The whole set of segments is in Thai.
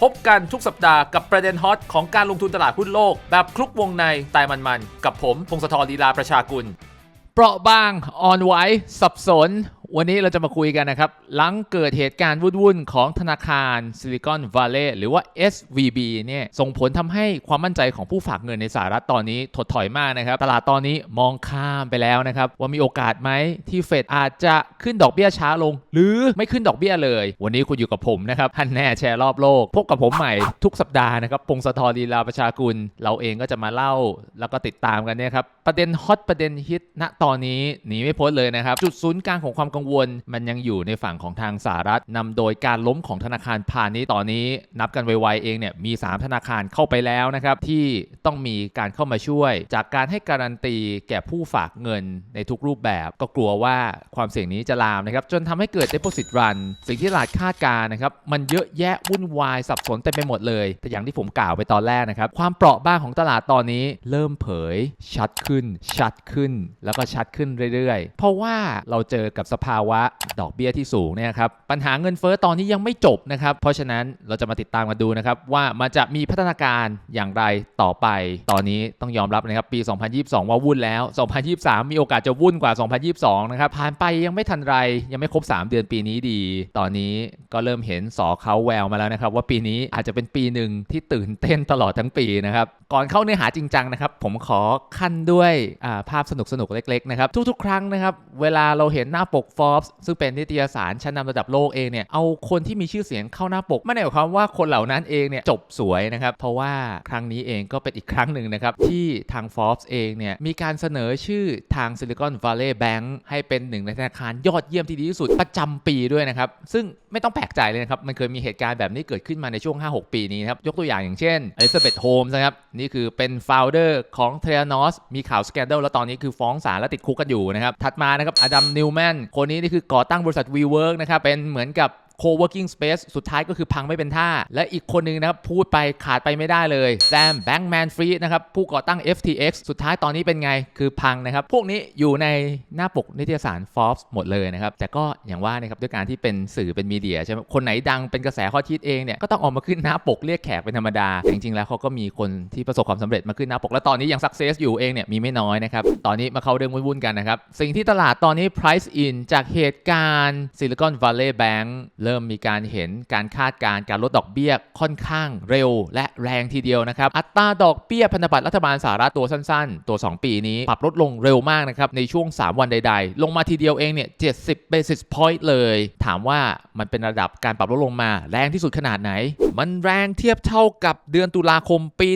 พบกันทุกสัปดาห์กับประเด็นฮอตของการลงทุนตลาดหุ้นโลก แบบคลุกวงในตายมันๆ กับผม พงศธรลีลาประชากุล เปราะบางอ่อนไหวสับสน วันนี้เราจะมาคุยกันนะครับ หลังเกิดเหตุการณ์วุ่นๆของธนาคารซิลิคอนวัลเลย์หรือว่า SVB เนี่ยส่งผลทำให้ความมั่นใจของผู้ฝากเงินในสหรัฐตอนนี้ถดถอยมากนะครับ ตลาดตอนนี้มองข้ามไปแล้วนะครับ ว่ามีโอกาสไหมที่เฟดอาจจะขึ้นดอกเบี้ยช้าลง หรือไม่ขึ้นดอกเบี้ยเลย วันนี้คุณอยู่กับผมนะครับท่านแน่แชร์รอบโลก พบกับผมใหม่ทุกสัปดาห์นะครับพงศธรลีลาประชากุล เราเองก็จะมาเล่าแล้วก็ติดตามกันเนี่ยครับประเด็นฮอตประเด็นฮิตณตอนนี้หนีไม่พ้นเลยนะครับจุดศูนย์กลางของความกังวล มันยังอยู่ในฝั่งของทางสหรัฐนำโดยการล้มของธนาคารพาณิชย์ตอนนี้ นับกันไวๆเองเนี่ยมี 3 ธนาคารเข้าไปแล้วนะครับที่ต้องมีการเข้ามาช่วย จากการให้การันตีแก่ผู้ฝากเงินในทุกรูปแบบ ก็กลัวว่าความเสี่ยงนี้จะลามนะครับจนทำให้เกิด deposit run สิ่งที่ตลาดคาดการณ์นะครับมันเยอะแยะวุ่นวายสับสนเต็มไปหมดเลย แต่อย่างที่ผมกล่าวไปตอนแรกนะครับความเปราะบางของตลาดตอนนี้ เริ่มเผยชัดขึ้น ชัดขึ้น แล้วก็ชัดขึ้นเรื่อยๆ เพราะว่าเราเจอกับสภภาวะดอกเบี้ยที่สูงเนี่ยครับปัญหาเงินเฟ้อตอนนี้ยังไม่จบนะครับ เพราะฉะนั้นเราจะมาติดตามกันดูนะครับ ว่ามันจะมีพัฒนาการอย่างไรต่อไป ตอนนี้ต้องยอมรับนะครับปี 2022 ว่าวุ่นแล้ว 2023 มีโอกาสจะวุ่นกว่า 2022 นะครับผ่านไปยังไม่ทันไรยังไม่ครบ 3 เดือนปีนี้ดี ตอนนี้ก็เริ่มเห็นสอเขาแววมาแล้วนะครับ ว่าปีนี้อาจจะเป็นปีหนึ่งที่ตื่นเต้นตลอดทั้งปีนะครับก่อนเข้าเนื้อหาจริงจังนะครับผมขอขั้นด้วยภาพสนุกๆเล็กๆนะครับทุกๆ ครั้งนะครับเวลาเราเห็นหน้าปก Forbes ซึ่งเป็นนิตยสารชั้นนำระดับโลกเองเนี่ยเอาคนที่มีชื่อเสียงเข้าหน้าปกไม่ได้หมายความว่าคนเหล่านั้นเองเนี่ยจบสวยนะครับ เพราะว่าครั้งนี้เองก็เป็นอีกครั้งหนึ่งนะครับ ที่ทาง Forbes เองเนี่ยมีการเสนอชื่อทาง Silicon Valley Bank ให้เป็นหนึ่งในธนาคารยอดเยี่ยมที่ดีที่สุดประจำปีด้วยนะครับ ซึ่งไม่ต้องแปลกใจเลยนะครับ มันเคยมีเหตุการณ์แบบนี้เกิดขึ้นมาในช่วง 5-6 ปีนี้นครับยกตัวอย่างอย่างเช่น Elizabeth Holmes นะครับนี่คือเป็น founder ของ t r e a n o s มีข่าวสแกนเดลแล้วตอนนี้คือฟ้องศาลและติดคุกกันอยู่นะครับถัดมานะครับอดัมนิวแมนคนนี้นี่คือก่อตั้งบริษัท WeWork นะครับเป็นเหมือนกับ co-working space สุดท้ายก็คือพังไม่เป็นท่า และอีกคนนึงนะครับพูดไปขาดไปไม่ได้เลยแซมแบงค์แมนฟรีนะครับผู้ก่อตั้ง FTX สุดท้ายตอนนี้เป็นไงคือพังนะครับ พวกนี้อยู่ในหน้าปกนิตยสาร Forbes หมดเลยนะครับ แต่ก็อย่างว่านะครับด้วยการที่เป็นสื่อเป็นมีเดียใช่ไหมคนไหนดังเป็นกระแสข้อคิดเองเนี่ยก็ต้องออกมาขึ้นหน้าปกเรียกแขกเป็นธรรมดาจริงๆแล้วเขาก็มีคนที่ประสบความสำเร็จมาขึ้นหน้าปก และตอนนี้ยัง success อยู่เองเนี่ยมีไม่น้อยนะครับตอนนี้มาเข้าเรื่องวุ่นๆกันนะครับสิ่งที่ตลาดตอนนี้ price in จากเหตุการณ์ Silicon Valley Bank เริ่มมีการเห็นการคาดการณ์การลดดอกเบี้ยค่อนข้างเร็ว และแรงทีเดียวนะครับอัตราดอกเบี้ยพันธบัตรรัฐบาลสหรัฐตัวสั้นๆ ตัว 2 ปีนี้ปรับลดลงเร็วมากนะครับในช่วง 3 วันใด ๆ ลงมาทีเดียวเองเนี่ย70 basis point เลย ถามว่ามันเป็นระดับการปรับลดลงมาแรงที่สุดขนาดไหน มันแรงเทียบเท่ากับเดือนตุลาคมปี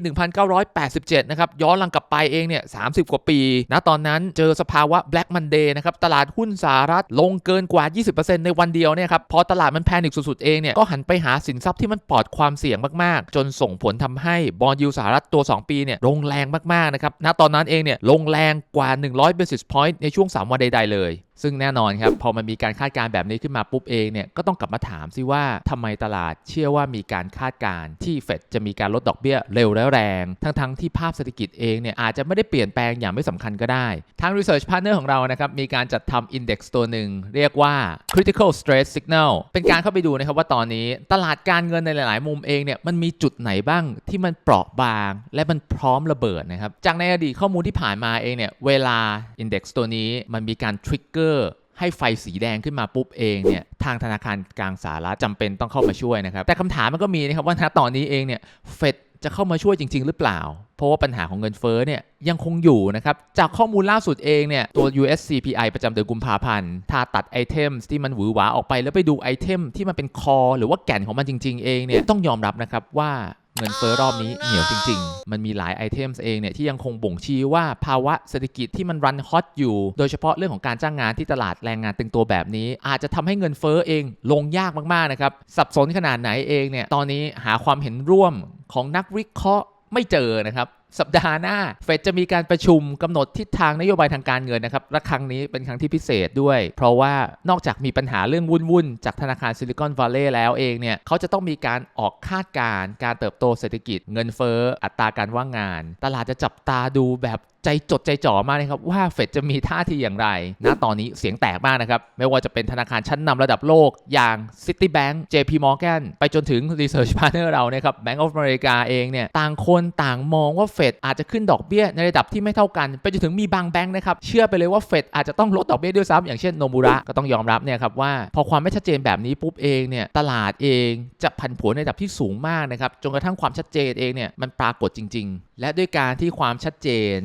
1987 นะครับย้อนหลังกลับไปเองเนี่ย 30 กว่าปีณตอนนั้นเจอสภาวะ Black Monday นะครับตลาดหุ้นสหรัฐลงเกินกว่า 20%ในวันเดียวเนี่ยครับพอตลาดมันแพนิคสุดๆเองเนี่ยก็หันไปหาสินทรัพย์ที่มันปลอดความเสี่ยงมากๆ จนส่งผลทำให้บอลยูสหรัฐตัว 2 ปีเนี่ยลงแรงมากๆนะครับณตอนนั้นเองเนี่ยลงแรงกว่า 100 basis point ในช่วง 3 วันใดๆเลย ซึ่งแน่นอนครับพอมันมีการคาดการณ์แบบนี้ขึ้นมาปุ๊บเองเนี่ยก็ต้องกลับมาถามซิว่าทำไมตลาดเชื่อว่ามีการคาดการณ์ที่เฟดจะมีการลดดอกเบี้ยเร็วและแรง ทั้งๆที่ภาพเศรษฐกิจเองเนี่ยอาจจะไม่ได้เปลี่ยนแปลงอย่างไม่สำคัญก็ได้ทาง Research Partner ของเรานะครับมีการจัดทำ Index ตัวหนึ่งเรียกว่า Critical Stress Signal เป็นการเข้าไปดูนะครับว่าตอนนี้ตลาดการเงินในหลาย ๆ มุมเองเนี่ยมันมีจุดไหนบ้างที่มันเปราะบาง และมันพร้อมระเบิดนะครับจากในอดีตข้อมูลที่ผ่านมาเองเนี่ยเวลา Index ตัวนี้มันมีการทริกเกอร์ให้ไฟสีแดงขึ้นมาปุ๊บเองเนี่ยทางธนาคารกลางสหรัฐจำเป็นต้องเข้ามาช่วยนะครับ แต่คำถามมันก็มีนะครับว่าณตอนนี้เองเนี่ยเฟดจะเข้ามาช่วยจริง ๆ หรือเปล่า เพราะว่าปัญหาของเงินเฟ้อเนี่ยยังคงอยู่นะครับ จากข้อมูลล่าสุดเองเนี่ยตัว US CPI ประจำเดือนกุมภาพันธ์ ถ้าตัดไอเทมที่มันหวือหวาออกไปแล้วไปดูไอเทมที่มันเป็นคอ หรือว่าแก่นของมันจริง ๆ เองเนี่ยต้องยอมรับนะครับว่า เงินเฟ้อรอบนี้เหนียวจริง ๆ มันมีหลายไอเทมเองเนี่ยที่ยังคงบ่งชี้ว่าภาวะเศรษฐกิจที่มันรันฮอตอยู่ โดยเฉพาะเรื่องของการจ้างงานที่ตลาดแรงงานตึงตัวแบบนี้ อาจจะทำให้เงินเฟ้อเองลงยากมากๆนะครับ สับสนขนาดไหนเองเนี่ย ตอนนี้หาความเห็นร่วมของนักวิเคราะห์ไม่เจอนะครับ สัปดาห์หน้า เฟดจะมีการประชุมกำหนดทิศทางนโยบายทางการเงินนะครับ และครั้งนี้เป็นครั้งที่พิเศษด้วย เพราะว่านอกจากมีปัญหาเรื่องวุ่นๆ จากธนาคารซิลิคอนวัลเลย์แล้วเองเนี่ย เขาจะต้องมีการออกคาดการณ์การเติบโตเศรษฐกิจ เงินเฟ้อ อัตราการว่างงาน ตลาดจะจับตาดูแบบใจจดใจจ่อมากเลยครับว่าเฟดจะมีท่าทีอย่างไร ณ ตอนนี้เสียงแตกมากนะครับ ไม่ว่าจะเป็นธนาคารชั้นนำระดับโลกอย่าง Citibank JP Morgan ไปจนถึง Research Partner เรานะครับ Bank of America เองเนี่ย ต่างคนต่างมองว่าเฟดอาจจะขึ้นดอกเบี้ยในระดับที่ไม่เท่ากัน ไปจนถึงมีบางแบงค์นะครับ เชื่อไปเลยว่าเฟดอาจจะต้องลดดอกเบี้ยด้วยซ้ำอย่างเช่นโนมูระก็ต้องยอมรับเนี่ยครับว่า พอความไม่ชัดเจนแบบนี้ปุ๊บเองเนี่ยตลาดเองจะผันผวนในระดับที่สูงมากนะครับจนกระทั่งความชัดเจนเองเนี่ยมันปรากฏจริง ๆ และด้วยการที่ความชัดเจน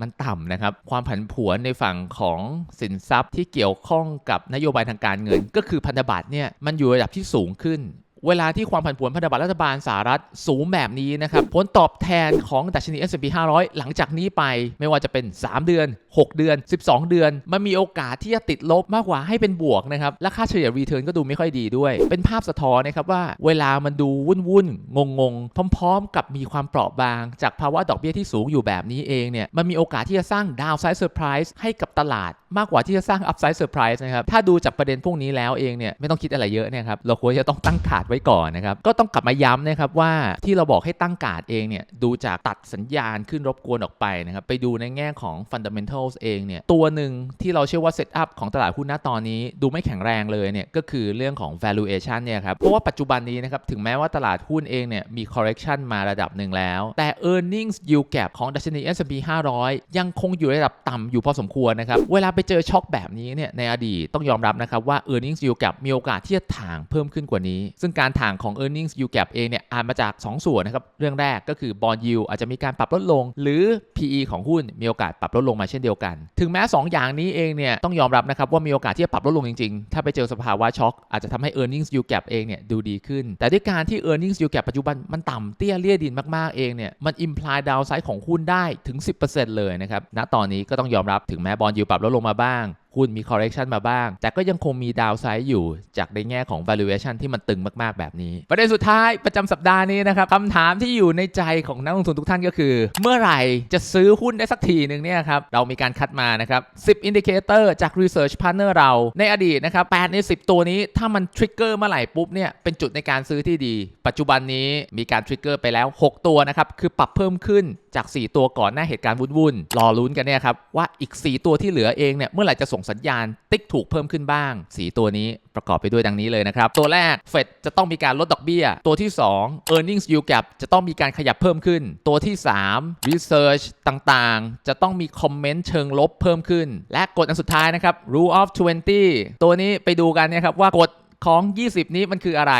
มันต่ำนะครับ ความผันผวนในฝั่งของสินทรัพย์ที่เกี่ยวข้องกับนโยบายทางการเงิน ก็คือพันธบัตรเนี่ยมันอยู่ระดับที่สูงขึ้น เวลาที่ความผันผวนพันธบัตรรัฐบาลสหรัฐสูงแบบนี้นะครับผลตอบแทนของดัชนี S&P 500 หลังจากนี้ไปไม่ว่าจะเป็น 3 เดือน 6 เดือน 12 เดือน มันมีโอกาสที่จะติดลบมากกว่าให้เป็นบวกนะครับและค่าเฉลี่ยรีเทิร์นก็ดูไม่ค่อยดีด้วย เป็นภาพสะท้อนนะครับว่าเวลามันดูวุ่นวุ่นงงงๆพร้อมๆ กับมีความเปราะบาง จากภาวะดอกเบี้ยที่สูงอยู่แบบนี้เองเนี่ยมันมีโอกาสที่จะสร้างดาวไซด์เซอร์ไพรส์ให้กับตลาด มากกว่าที่จะสร้างอัพไซด์เซอร์ไพรส์นะครับถ้าดูจากประเด็นพวกนี้แล้วเองเนี่ยไม่ต้องคิดอะไรเยอะเนี่ยครับเราควรจะต้องตั้งกาดไว้ก่อนนะครับก็ต้องกลับมาย้ำนะครับว่าที่เราบอกให้ตั้งกาดเองเนี่ยดูจากตัดสัญญาณขึ้นรบกวนออกไปนะครับไปดูในแง่ของ fundamentals เองเนี่ยตัวหนึ่งที่เราเชื่อว่า setup ของตลาดหุ้นณตอนนี้ดูไม่แข็งแรงเลยเนี่ยก็คือเรื่องของ valuation เนี่ยครับเพราะว่าปัจจุบันนี้นะครับถึงแม้ว่าตลาดหุ้นเองเนี่ยมี correction มาระดับหนึ่งแล้ว แต่ earnings yield gap ของดัชนี S&P 500 ยังคงอยู่ระดับต่ำอยู่พอสมควรนะครับเวลาไปเจอช็อคแบบนี้เนี่ยในอดีตต้องยอมรับนะครับว่า earnings yield gap มีโอกาสที่จะถ่างเพิ่มขึ้นกว่านี้ ซึ่งการถ่างของ earnings yield gap เองเนี่ยอาจมาจาก 2 ส่วนนะครับเรื่องแรกก็คือ bond yield อาจจะมีการปรับลดลง หรือ PE ของหุ้นมีโอกาสปรับลดลงมาเช่นเดียวกัน ถึงแม้ 2 อย่างนี้เองเนี่ยต้องยอมรับนะครับว่ามีโอกาสที่จะปรับลดลงจริงๆ ถ้าไปเจอสภาวะช็อคอาจจะทำให้ earnings yield gap เองเนี่ยดูดีขึ้น แต่ด้วยการที่ earnings yield gap ปัจจุบันมันต่ำเตี้ยเลี่ยดินมากๆเองเนี่ยมัน imply downside ของหุ้นได้ถึง 10%เลยนะครับณตอนนี้ก็ต้องยอมรับถึงแม้ bond yield ปรับลดลงมาาบ้าง หุ้นมี correction มาบ้าง แต่ก็ยังคงมีดาวไซด์อยู่จากในแง่ของ valuation ที่มันตึงมากๆแบบนี้ ประเด็นสุดท้ายประจำสัปดาห์นี้นะครับคำถามที่อยู่ในใจของนักลงทุนทุกท่านก็คือ เมื่อไหร่จะซื้อหุ้นได้สักทีหนึ่งเนี่ยครับเรามีการคัดมานะครับ10 indicator จาก research partner เราในอดีตนะครับ8ใน 10 ตัวนี้ถ้ามัน trigger เมื่อไหร่ปุ๊บเนี่ยเป็นจุดในการซื้อที่ดี ปัจจุบันนี้มีการ trigger ไปแล้ว 6 ตัวนะครับคือปรับเพิ่มขึ้นจาก 4 ตัวก่อนหน้าเหตุการณ์วุ่นๆรอลุ้นกันเนี่ยครับว่าอีก 4 ตัวที่เหลือเองเนี่ยเมื่อไหร่จะส่งสัญญาณติ๊กถูกเพิ่มขึ้นบ้าง4ตัวนี้ประกอบไปด้วยดังนี้เลยนะครับ ตัวแรกเฟดจะต้องมีการลดดอกเบี้ย ตัวที่ 2 earnings yield gap จะต้องมีการขยับเพิ่มขึ้น ตัวที่ 3 research ต่างๆ จะต้องมีคอมเมนต์เชิงลบเพิ่มขึ้น และกฎอันสุดท้ายนะครับ rule of 20 ตัวนี้ไปดูกันนะครับว่ากฎของ 20 นี้มันคืออะไร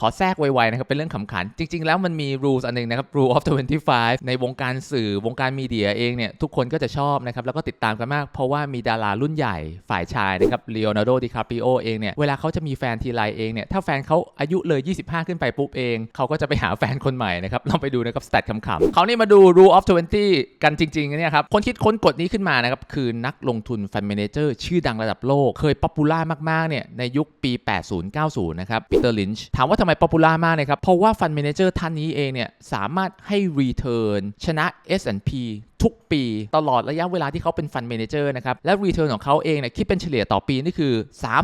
ขอแทรกไวๆนะครับ เป็นเรื่องขำขัน จริง ๆ แล้วมันมี rules อันหนึงนะครับ rule of 25 ในวงการสื่อวงการมีเดียเองเนี่ย ทุกคนก็จะชอบนะครับ แล้วก็ติดตามกันมาก เพราะว่ามีดารารุ่นใหญ่ฝ่ายชายนะครับ leonardo dicaprio เองเนี่ย เวลาเขาจะมีแฟนทีไรเองเนี่ย ถ้าแฟนเขาอายุเลย 25 ขึ้นไปปุ๊บเอง เขาก็จะไปหาแฟนคนใหม่นะครับลองไปดูนะครับสแตทขำๆเขานี่มาดู rule of 20 กันจริงๆเนี่ยครับคนคิดค้นกฎนี้ขึ้นมานะครับคือนักลงทุนฟันเมเนเจอร์ชื่อดังระดับโลกเคยป๊อปปูล่ามากๆเนี่ยในยุคปี 80-90 นะครับปีเตอร์ลินช์ถามว่าทำไมป๊อปปูล่ามากนะครับ เพราะว่าฟันเมนเจอร์ท่านนี้เองเนี่ยสามารถให้ return ชนะ S&P ทุกปีตลอดระยะเวลาที่เขาเป็นฟันเมนเจอร์นะครับ และ return ของเขาเองเนี่ยคิดเป็นเฉลี่ยต่อปีนี่คือ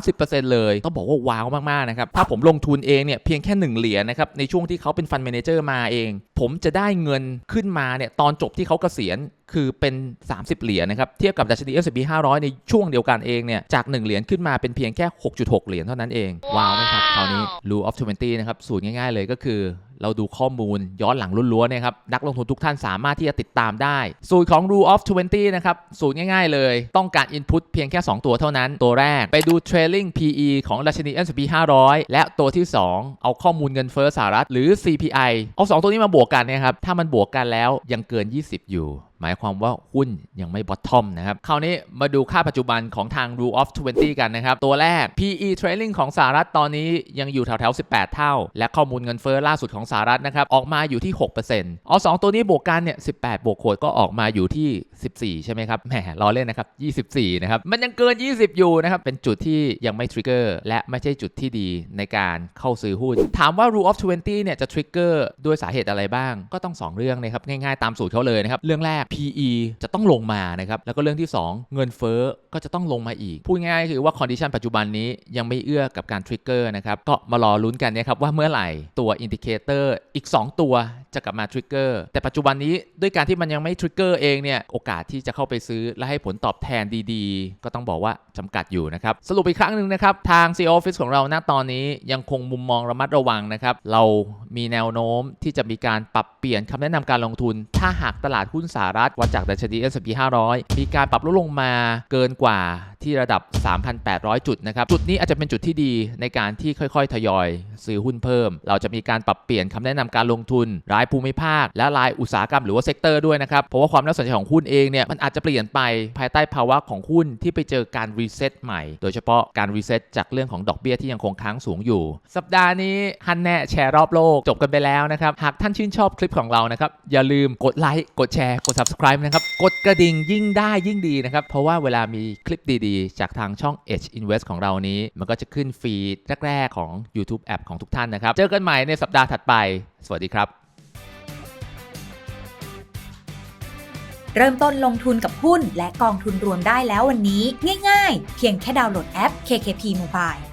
30%เลย ต้องบอกว่าว้าวมากๆนะครับ ถ้าผมลงทุนเองเนี่ยเพียงแค่ 1 เหรียญนะครับ ในช่วงที่เขาเป็นฟันเมนเจอร์มาเอง ผมจะได้เงินขึ้นมาเนี่ยตอนจบที่เขาเกษียณคือเป็น 30 เหรียญนะครับ เทียบกับดัชนี S&P 500 ในช่วงเดียวกันเองเนี่ยจาก 1 เหรียญขึ้นมาเป็นเพียงแค่ 6.6 เหรียญเท่านั้นเองว้าวไหมครับคราวนี้ rule of 20นะครับสูตรง่ายๆเลยก็คือ เราดูข้อมูลย้อนหลังล้วนๆเนะครับนักลงทุนทุกท่านสามารถที่จะติดตามได้ สูตรของ rule of 20 นะครับ สูตรง่ายๆเลย ต้องการ input เพียงแค่ 2 ตัวเท่านั้น ตัวแรกไปดู trailing PE ของราชนี S&P 500 และตัวที่ 2 เอาข้อมูลเงินเฟ้อสหรัฐหรือ CPI เอา 2 ตัวนี้มาบวกกันนะครับถ้ามันบวกกันแล้วยังเกิน 20 อยู่ หมายความว่าหุ้นยังไม่บอททอมนะครับคราวนี้มาดูค่าปัจจุบันของทาง Rule of 20 กันนะครับ ตัวแรก PE trailing ของสหรัฐตอนนี้ยังอยู่แถวๆ 18 เท่า และข้อมูลเงินเฟ้อล่าสุดของสหรัฐนะครับ ออกมาอยู่ที่ 6%เอา 2 ตัวนี้บวกกันเนี่ย 18 บวกโขดก็ออกมาอยู่ที่ 14 ใช่ไหมครับแหมล้อเล่นนะครับ 24 นะครับ มันยังเกิน 20 อยู่นะครับ เป็นจุดที่ยังไม่ทริกเกอร์และไม่ใช่จุดที่ดีในการเข้าซื้อหุ้น ถามว่า Rule of 20เนี่ยจะทริกเกอร์ด้วยสาเหตุอะไรบ้างก็ต้อง 2 เรื่องนะครับง่ายๆตามสูตรเขาเลยนะครับเรื่องแรก PE จะต้องลงมานะครับแล้วก็เรื่องที่ 2 เงินเฟ้อก็จะต้องลงมาอีก พูดง่ายๆคือว่าคอนดิชันปัจจุบันนี้ยังไม่เอื้อกับการทริกเกอร์นะครับก็มารอลุ้นกันนะครับว่าเมื่อไหร่ตัวอินดิเคเตอร์อีก 2 ตัวจะกลับมาทริกเกอร์แต่ปัจจุบันนี้ด้วยการที่มันยังไม่ทริกเกอร์เองเนี่ยโอกาสที่จะเข้าไปซื้อและให้ผลตอบแทนดีๆ ก็ต้องบอกว่าจำกัดอยู่นะครับสรุปอีกครั้งหนึ่งนะครับทาง CEO Office ของเราณตอนนี้ยังคงมุมมองระมัดระวังนะครับเรามีแนวโน้มที่จะมีการปรับเปลี่ยนคำแนะนำการลงทุน ถ้าหากตลาดหุ้นสหรัฐวัดจากดัชนี S&P 500 มีการปรับลดลงมาเกินกว่าที่ระดับ 3,800 จุดนะครับ จุดนี้อาจจะเป็นจุดที่ดีในการที่ค่อยๆ ทยอย ซื้อหุ้นเพิ่ม เราจะมีการปรับเปลี่ยนคำแนะนำการลงทุน รายภูมิภาค และรายอุตสาหกรรมหรือว่าเซกเตอร์ด้วยนะครับ เพราะว่าความน่าสนใจของหุ้นเองเนี่ยมันอาจจะเปลี่ยนไปภายใต้ภาวะของหุ้นที่ไปเจอการรีเซ็ตใหม่ โดยเฉพาะการรีเซ็ตจากเรื่องของดอกเบี้ยที่ยังคงค้างสูงอยู่ สัปดาห์นี้ฮันแน่แชร์รอบโลกจบกันไปแล้วนะครับหากท่านชื่นชอบคลิปของเรานะครับอย่าลืมกดไลค์กดแชร์กด subscribe นะครับกดกระดิ่งยิ่งได้ยิ่งดีนะครับเพราะว่าเวลามีคลิปดีๆ จากทางช่อง Edge Invest ของเรานี้ มันก็จะขึ้นฟีดแรก ๆ ของ YouTube App ของทุกท่านนะครับ เจอกันใหม่ในสัปดาห์ถัดไป สวัสดีครับ เริ่มต้นลงทุนกับหุ้นและกองทุนรวมได้แล้ววันนี้ ง่าย ๆ เพียงแค่ดาวน์โหลดแอป KKP Mobile